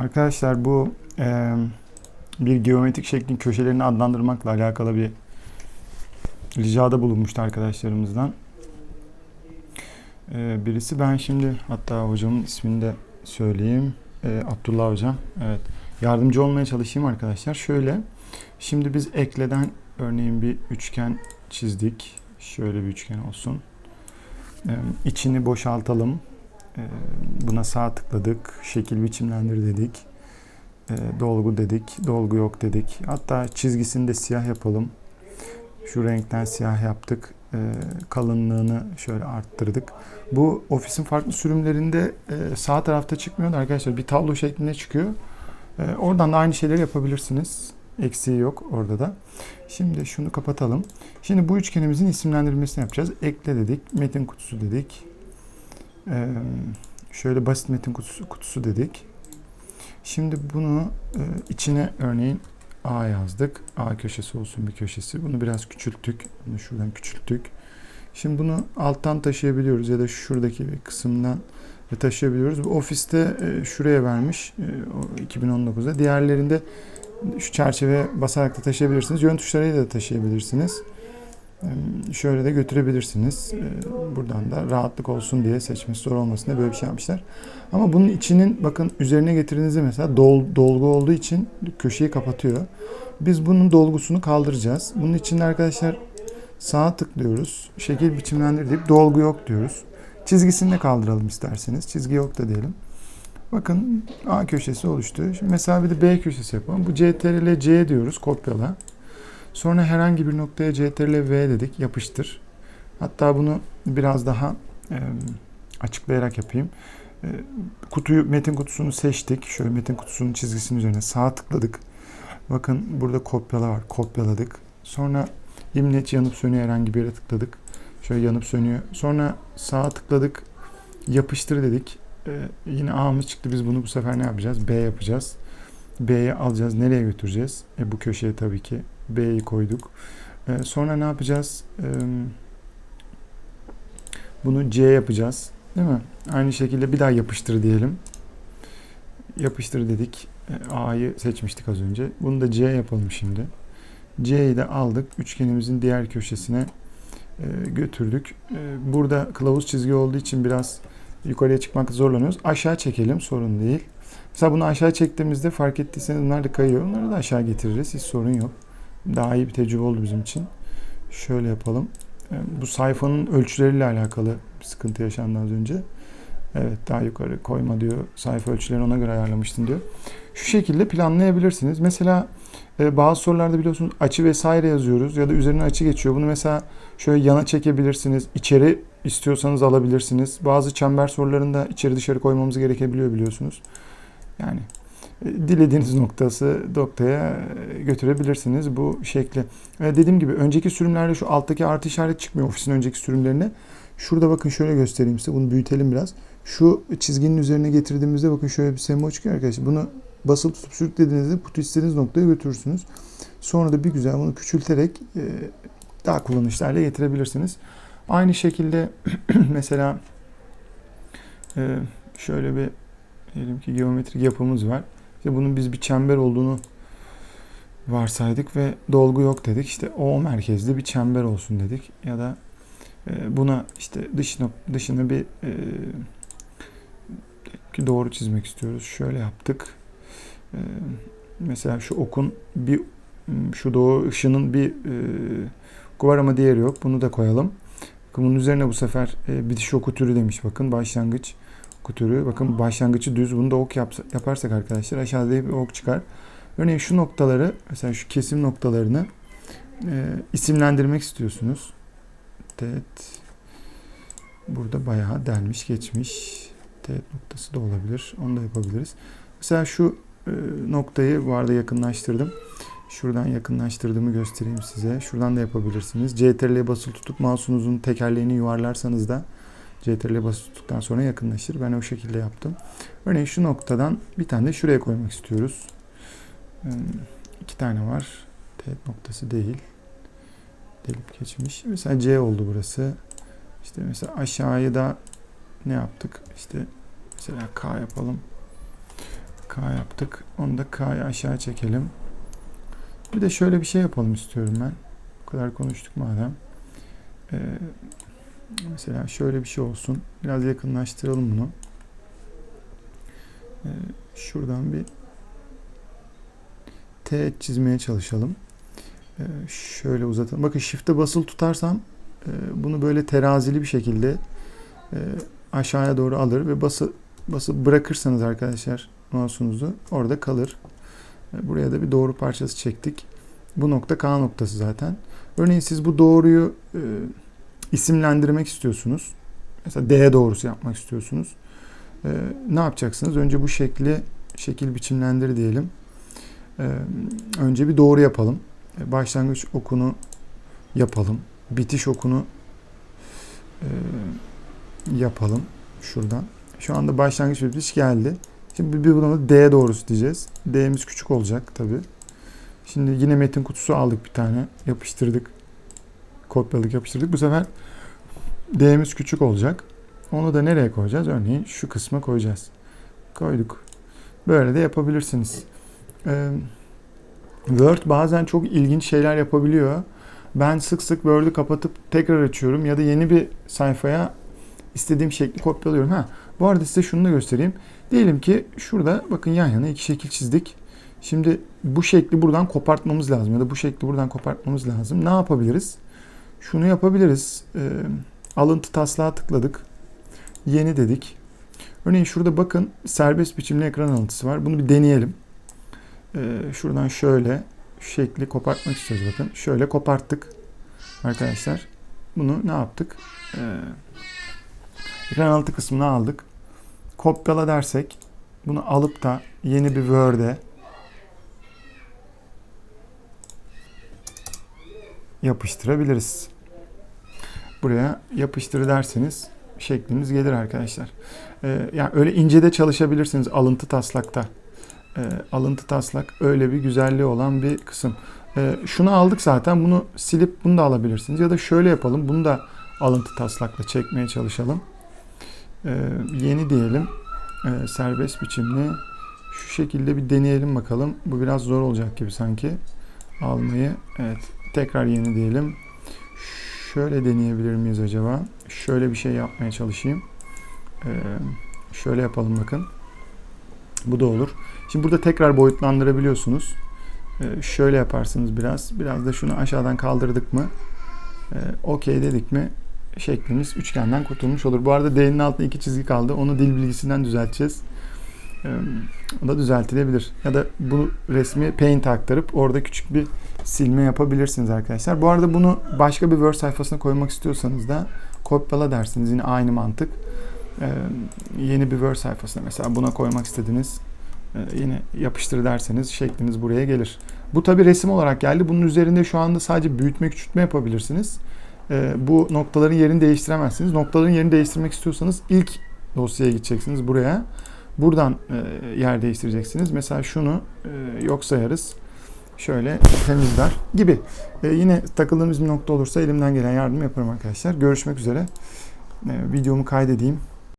Arkadaşlar bu e, bir geometrik şeklin köşelerini adlandırmakla alakalı bir ricada bulunmuştu arkadaşlarımızdan. E, birisi ben şimdi hatta hocamın ismini de söyleyeyim. E, Abdullah hocam. Evet. Yardımcı olmaya çalışayım arkadaşlar. Şöyle. Şimdi biz ekleden örneğin bir üçgen çizdik. Şöyle bir üçgen olsun. E, içini boşaltalım. E, buna sağ tıkladık. Şekil biçimlendir dedik. E, dolgu dedik. Dolgu yok dedik. Hatta çizgisini de siyah yapalım. Şu renkten siyah yaptık. E, kalınlığını şöyle arttırdık. Bu ofisin farklı sürümlerinde e, sağ tarafta çıkmıyor da arkadaşlar bir tablo şeklinde çıkıyor. Oradan da aynı şeyleri yapabilirsiniz. Eksiği yok orada da. Şimdi şunu kapatalım. Şimdi bu üçgenimizin isimlendirilmesini yapacağız. Ekle dedik. Metin kutusu dedik. Şöyle basit metin kutusu, kutusu dedik. Şimdi bunu içine örneğin A yazdık. A köşesi olsun bir köşesi. Bunu biraz küçülttük. Bunu şuradan küçülttük. Şimdi bunu alttan taşıyabiliyoruz ya da şuradaki bir kısımdan da taşıyabiliyoruz. Bu ofiste şuraya vermiş e, o 2019'da. Diğerlerinde şu çerçeve basarak da taşıyabilirsiniz. Yön tuşlarıyla da taşıyabilirsiniz. Şöyle de götürebilirsiniz. Buradan da rahatlık olsun diye seçmesi zor olmasın diye böyle bir şey yapmışlar. Ama bunun içinin bakın üzerine getirdiğinizde mesela dol, dolgu olduğu için köşeyi kapatıyor. Biz bunun dolgusunu kaldıracağız. Bunun için arkadaşlar sağa tıklıyoruz. Şekil biçimlendir deyip dolgu yok diyoruz. Çizgisini de kaldıralım isterseniz. Çizgi yok da diyelim. Bakın A köşesi oluştu. Şimdi mesela bir de B köşesi yapalım. Bu CTRL C diyoruz. Kopyala. Sonra herhangi bir noktaya CTRL V dedik. Yapıştır. Hatta bunu biraz daha e, açıklayarak yapayım. E, kutuyu, metin kutusunu seçtik. Şöyle metin kutusunun çizgisinin üzerine sağ tıkladık. Bakın burada kopyala var. Kopyaladık. Sonra imleç yanıp sönüyor herhangi bir yere tıkladık. Şöyle yanıp sönüyor. Sonra sağa tıkladık. Yapıştır dedik. E, yine A'mız çıktı. Biz bunu bu sefer ne yapacağız? B yapacağız. B'ye alacağız. Nereye götüreceğiz? E, bu köşeye tabii ki. B'yi koyduk. E, sonra ne yapacağız? E, bunu C yapacağız. Değil mi? Aynı şekilde bir daha yapıştır diyelim. Yapıştır dedik. E, A'yı seçmiştik az önce. Bunu da C yapalım şimdi. C'yi de aldık. Üçgenimizin diğer köşesine e, götürdük. Burada kılavuz çizgi olduğu için biraz yukarıya çıkmakta zorlanıyoruz. Aşağı çekelim. Sorun değil. Mesela bunu aşağı çektiğimizde fark ettiyseniz bunlar da kayıyor. Onları da aşağı getiririz. Hiç sorun yok. Daha iyi bir tecrübe oldu bizim için. Şöyle yapalım. E, Bu sayfanın ölçüleriyle alakalı bir sıkıntı yaşandı az önce. Evet daha yukarı koyma diyor. Sayfa ölçülerini ona göre ayarlamıştın diyor. Şu şekilde planlayabilirsiniz. Mesela e, bazı sorularda biliyorsunuz açı vesaire yazıyoruz ya da üzerine açı geçiyor. Bunu mesela şöyle yana çekebilirsiniz. İçeri istiyorsanız alabilirsiniz. Bazı çember sorularında içeri dışarı koymamız gerekebiliyor biliyorsunuz. Yani dilediğiniz noktası noktaya götürebilirsiniz bu şekli. Dediğim gibi önceki sürümlerde şu alttaki artı işaret çıkmıyor ofisin önceki sürümlerine. Şurada bakın şöyle göstereyim size. Bunu büyütelim biraz. Şu çizginin üzerine getirdiğimizde bakın şöyle bir sembol çıkıyor arkadaşlar. Bunu basılı tutup sürüklediğinizde putu istediğiniz noktaya götürürsünüz. Sonra da bir güzel bunu küçülterek e, daha kullanışlı hale getirebilirsiniz. Aynı şekilde mesela e, şöyle bir diyelim ki geometrik yapımız var. İşte bunun biz bir çember olduğunu varsaydık ve dolgu yok dedik. İşte O merkezli bir çember olsun dedik. Ya da e, buna işte dış nok- dışını bir e, doğru çizmek istiyoruz. Şöyle yaptık. E, mesela şu okun bir şu doğu ışının bir e, var ama diğeri yok. Bunu da koyalım. Bunun üzerine bu sefer e, bitiş oku türü demiş bakın başlangıç oku türü. Bakın başlangıcı düz. Bunu da ok yaparsak arkadaşlar aşağıda bir ok çıkar. Örneğin şu noktaları mesela şu kesim noktalarını e, isimlendirmek istiyorsunuz. Evet. Burada bayağı delmiş geçmiş. Teğet noktası da olabilir. Onu da yapabiliriz. Mesela şu e, noktayı bu arada yakınlaştırdım. Şuradan yakınlaştırdığımı göstereyim size. Şuradan da yapabilirsiniz. CTRL'ye basılı tutup mouse'unuzun tekerleğini yuvarlarsanız da CTRL'ye basılı tuttuktan sonra yakınlaşır. Ben o şekilde yaptım. Örneğin şu noktadan bir tane de şuraya koymak istiyoruz. İki tane var. Teğet noktası değil. Delip geçmiş. Mesela C oldu burası. İşte mesela aşağıya da ne yaptık? İşte mesela K yapalım. K yaptık. Onu da K'ya aşağı çekelim. Bir de şöyle bir şey yapalım istiyorum ben. Bu kadar konuştuk madem. Ee, mesela şöyle bir şey olsun. Biraz yakınlaştıralım bunu. Ee, şuradan bir T çizmeye çalışalım. Ee, şöyle uzatalım. Bakın shift'e basılı tutarsam e, bunu böyle terazili bir şekilde e, aşağıya doğru alır ve bası basıp bırakırsanız arkadaşlar mouse'unuzu orada kalır. E, Buraya da bir doğru parçası çektik. Bu nokta K noktası zaten. Örneğin siz bu doğruyu e, isimlendirmek istiyorsunuz. Mesela D doğrusu yapmak istiyorsunuz. E, ne yapacaksınız? Önce bu şekli şekil biçimlendir diyelim. E, önce bir doğru yapalım. E, başlangıç okunu yapalım. Bitiş okunu e, yapalım. Şuradan. Şu anda başlangıç ve bitiş geldi. Şimdi bir buna D doğrusu diyeceğiz. D'miz küçük olacak tabi. Şimdi yine metin kutusu aldık bir tane. Yapıştırdık. Kopyaladık yapıştırdık. Bu sefer D'miz küçük olacak. Onu da nereye koyacağız? Örneğin şu kısma koyacağız. Koyduk. Böyle de yapabilirsiniz. Ee, Word bazen çok ilginç şeyler yapabiliyor. Ben sık sık Word'ü kapatıp tekrar açıyorum ya da yeni bir sayfaya istediğim şekli kopyalıyorum. Ha, bu arada size şunu da göstereyim. Diyelim ki şurada bakın yan yana iki şekil çizdik. Şimdi bu şekli buradan kopartmamız lazım ya da bu şekli buradan kopartmamız lazım. Ne yapabiliriz? Şunu yapabiliriz. Ee, alıntı taslağa tıkladık. Yeni dedik. Örneğin şurada bakın serbest biçimli ekran alıntısı var. Bunu bir deneyelim. Ee, şuradan şöyle şekli kopartmak istiyoruz bakın. Şöyle koparttık arkadaşlar. Bunu ne yaptık? Ee, ekran altı kısmını aldık. Kopyala dersek bunu alıp da yeni bir Word'e yapıştırabiliriz. Buraya yapıştır derseniz şekliniz gelir arkadaşlar. Ee, yani öyle ince de çalışabilirsiniz alıntı taslakta. Ee, alıntı taslak öyle bir güzelliği olan bir kısım. Ee, şunu aldık zaten bunu silip bunu da alabilirsiniz. Ya da şöyle yapalım bunu da alıntı taslakla çekmeye çalışalım. Ee, yeni diyelim. Ee, serbest biçimli. Şu şekilde bir deneyelim bakalım. Bu biraz zor olacak gibi sanki. Almayı. Evet. Tekrar yeni diyelim. Şöyle deneyebilir miyiz acaba? Şöyle bir şey yapmaya çalışayım. Ee, şöyle yapalım bakın. Bu da olur. Şimdi burada tekrar boyutlandırabiliyorsunuz. Ee, şöyle yaparsınız biraz. Biraz da şunu aşağıdan kaldırdık mı? Ee, Okey dedik mi? Şeklimiz üçgenden kurtulmuş olur. Bu arada D'nin altında iki çizgi kaldı. Onu dil bilgisinden düzelteceğiz. Da düzeltilebilir. Ya da bu resmi Paint aktarıp orada küçük bir silme yapabilirsiniz arkadaşlar. Bu arada bunu başka bir Word sayfasına koymak istiyorsanız da kopyala dersiniz. Yine aynı mantık. Yeni bir Word sayfasına mesela buna koymak istediniz. Ee, yine yapıştır derseniz şekliniz buraya gelir. Bu tabi resim olarak geldi. Bunun üzerinde şu anda sadece büyütme küçültme yapabilirsiniz. Ee, bu noktaların yerini değiştiremezsiniz. Noktaların yerini değiştirmek istiyorsanız ilk dosyaya gideceksiniz buraya. Buradan e, yer değiştireceksiniz. Mesela şunu e, yok sayarız. Şöyle temizler gibi. E, yine takıldığımız bir nokta olursa elimden gelen yardım yaparım arkadaşlar. Görüşmek üzere. E, videomu kaydedeyim.